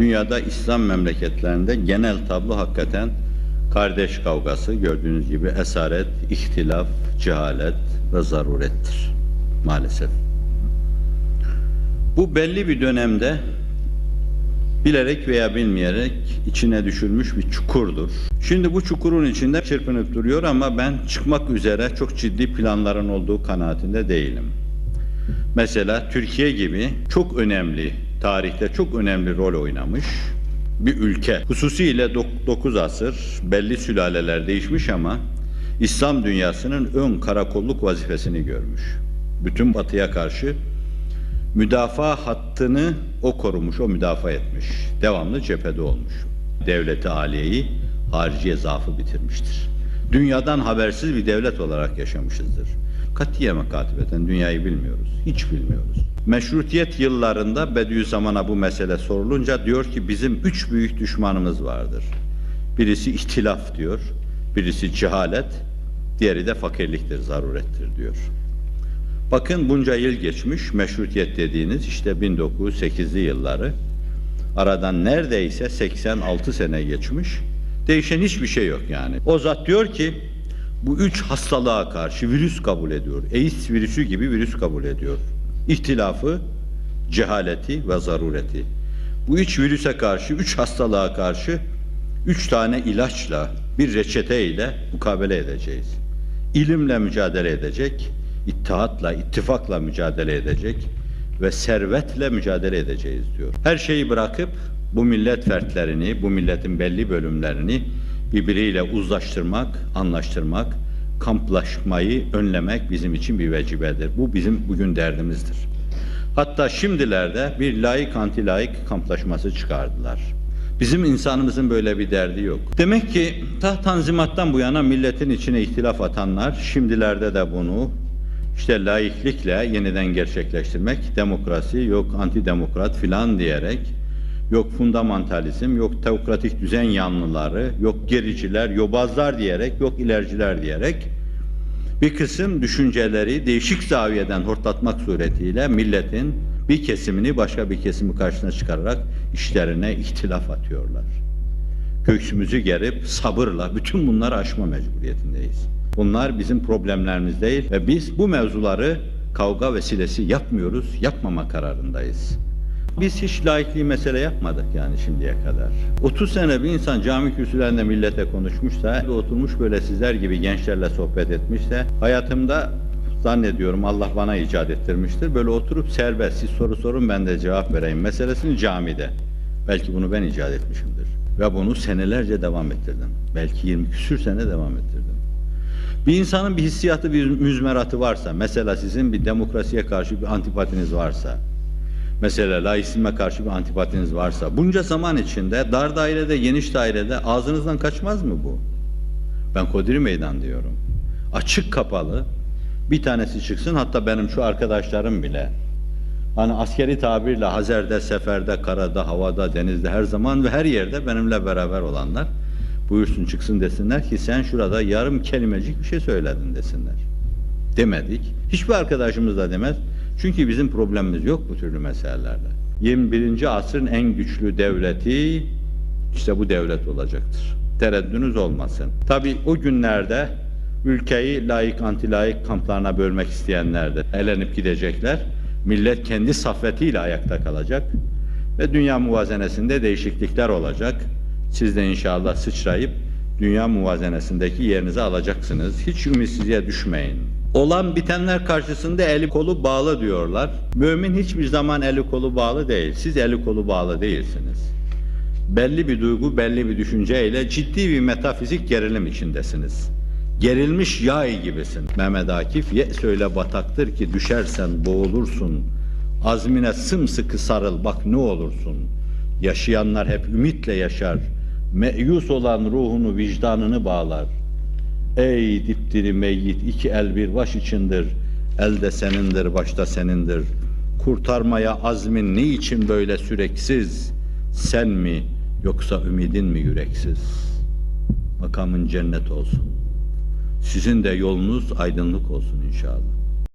Dünyada İslam memleketlerinde genel tablo hakikaten kardeş kavgası gördüğünüz gibi esaret, ihtilaf, cehalet ve zarurettir maalesef. Bu belli bir dönemde bilerek veya bilmeyerek içine düşülmüş bir çukurdur. Şimdi bu çukurun içinde çırpınıp duruyor ama ben çıkmak üzere çok ciddi planların olduğu kanaatinde değilim. Mesela Türkiye gibi çok önemli, tarihte çok önemli rol oynamış bir ülke. Hususiyle 9 asır belli sülaleler değişmiş ama İslam dünyasının ön karakolluk vazifesini görmüş. Bütün batıya karşı müdafaa hattını o korumuş, o müdafaa etmiş. Devamlı cephede olmuş. Devleti aliyeyi hariciye zaafı bitirmiştir. Dünyadan habersiz bir devlet olarak yaşamışızdır. Katiye katibeten dünyayı bilmiyoruz. Hiç bilmiyoruz. Meşrutiyet yıllarında Bediüzzaman'a bu mesele sorulunca diyor ki bizim üç büyük düşmanımız vardır. Birisi ihtilaf diyor, birisi cehalet, diğeri de fakirliktir, zarurettir diyor. Bakın bunca yıl geçmiş, meşrutiyet dediğiniz işte 1908'li yılları. Aradan neredeyse 86 sene geçmiş. Değişen hiçbir şey yok yani. O zat diyor ki bu üç hastalığa karşı virüs kabul ediyor. AIDS virüsü gibi virüs kabul ediyor. İhtilafı, cehaleti ve zarureti. Bu üç virüse karşı, üç hastalığa karşı üç tane ilaçla, bir reçeteyle mukabele edeceğiz. İlimle mücadele edecek, ittihatla, ittifakla mücadele edecek ve servetle mücadele edeceğiz diyor. Her şeyi bırakıp bu millet fertlerini, bu milletin belli bölümlerini birbiriyle uzlaştırmak, anlaştırmak, kamplaşmayı önlemek bizim için bir vecibedir. Bu bizim bugün derdimizdir. Hatta şimdilerde bir layık anti layık kamplaşması çıkardılar. Bizim insanımızın böyle bir derdi yok. Demek ki ta tanzimattan bu yana milletin içine ihtilaf atanlar şimdilerde de bunu işte laiklikle yeniden gerçekleştirmek, demokrasi yok antidemokrat filan diyerek yok fundamentalizm, yok teokratik düzen yanlıları, yok gericiler, yobazlar diyerek, yok ilerciler diyerek bir kısım düşünceleri değişik zaviyeden hortlatmak suretiyle milletin bir kesimini başka bir kesimi karşısına çıkararak işlerine ihtilaf atıyorlar. Göğsümüzü gerip sabırla bütün bunları aşma mecburiyetindeyiz. Bunlar bizim problemlerimiz değil ve biz bu mevzuları kavga vesilesi yapmıyoruz, yapmama kararındayız. Biz hiç laikliği mesele yapmadık yani şimdiye kadar. 30 sene bir insan cami kürsülerinde millete konuşmuşsa, oturmuş böyle sizler gibi gençlerle sohbet etmişse, hayatımda zannediyorum Allah bana icat ettirmiştir. Böyle oturup serbest, siz soru sorun ben de cevap vereyim meselesini camide. Belki bunu ben icat etmişimdir. Ve bunu senelerce devam ettirdim. Belki 20 küsür sene devam ettirdim. Bir insanın bir hissiyatı, bir müzmeratı varsa, mesela sizin bir demokrasiye karşı bir antipatiniz varsa, mesela laisizme karşı bir antipatiniz varsa, bunca zaman içinde dar dairede, geniş dairede ağzınızdan kaçmaz mı bu? Ben Kodri Meydan diyorum. Açık kapalı bir tanesi çıksın, hatta benim şu arkadaşlarım bile, hani askeri tabirle Hazer'de, seferde, karada, havada, denizde her zaman ve her yerde benimle beraber olanlar, buyursun çıksın desinler ki sen şurada yarım kelimecik bir şey söyledin desinler. Demedik. Hiçbir arkadaşımız da demez. Çünkü bizim problemimiz yok bu türlü meselelerde. 21. asrın en güçlü devleti işte bu devlet olacaktır. Tereddünüz olmasın. Tabi o günlerde ülkeyi layık anti layık kamplarına bölmek isteyenler de elenip gidecekler. Millet kendi saffetiyle ayakta kalacak ve dünya muvazenesinde değişiklikler olacak. Siz de inşallah sıçrayıp dünya muvazenesindeki yerinizi alacaksınız. Hiç ümitsizliğe düşmeyin. Olan bitenler karşısında eli kolu bağlı diyorlar. Mümin hiçbir zaman eli kolu bağlı değil. Siz eli kolu bağlı değilsiniz. Belli bir duygu, belli bir düşünceyle ciddi bir metafizik gerilim içindesiniz. Gerilmiş yay gibisin. Mehmet Akif, ye söyle bataktır ki düşersen boğulursun. Azmine sımsıkı sarıl bak ne olursun. Yaşayanlar hep ümitle yaşar. Meyus olan ruhunu, vicdanını bağlar. Ey dipdiri meyyit, iki el bir baş içindir. Elde senindir, başta senindir. Kurtarmaya azmin ne için böyle süreksiz? Sen mi, yoksa ümidin mi yüreksiz? Makamın cennet olsun. Sizin de yolunuz aydınlık olsun inşallah.